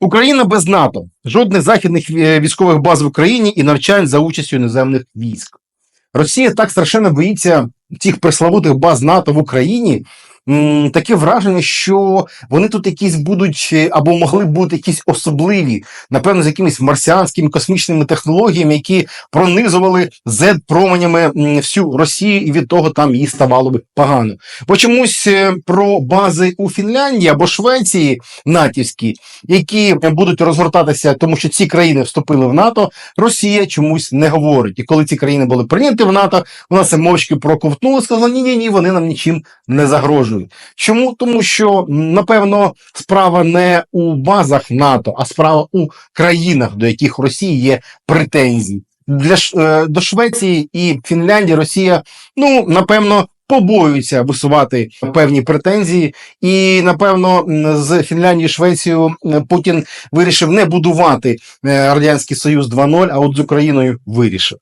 Україна без НАТО, жодних західних е, військових баз в Україні і навчань за участю іноземних військ. Росія так страшенно боїться цих пресловутих баз НАТО в Україні. Таке враження, що вони тут якісь будуть е, або могли бути якісь особливі, напевно, з якимись марсіанськими космічними технологіями, які пронизували z променями всю Росію, і від того там їй ставало би погано. Бо чомусь е, про бази у Фінляндії або Швеції натівські, які будуть розгортатися, тому що ці країни вступили в НАТО, Росія чомусь не говорить. І коли ці країни були прийняті в НАТО, вона це мовчки проковтнула, сказала: ні, ні, ні, вони нам нічим не загрожують. Чому? Тому що напевно справа не у базах НАТО, а справа у країнах, до яких Росії є претензії. Для е, до Швеції і Фінляндії Росія, ну напевно. Побоюється висувати певні претензії, і напевно з Фінляндією Швецією Путін вирішив не будувати е, радянський союз 2.0, а от з Україною вирішив.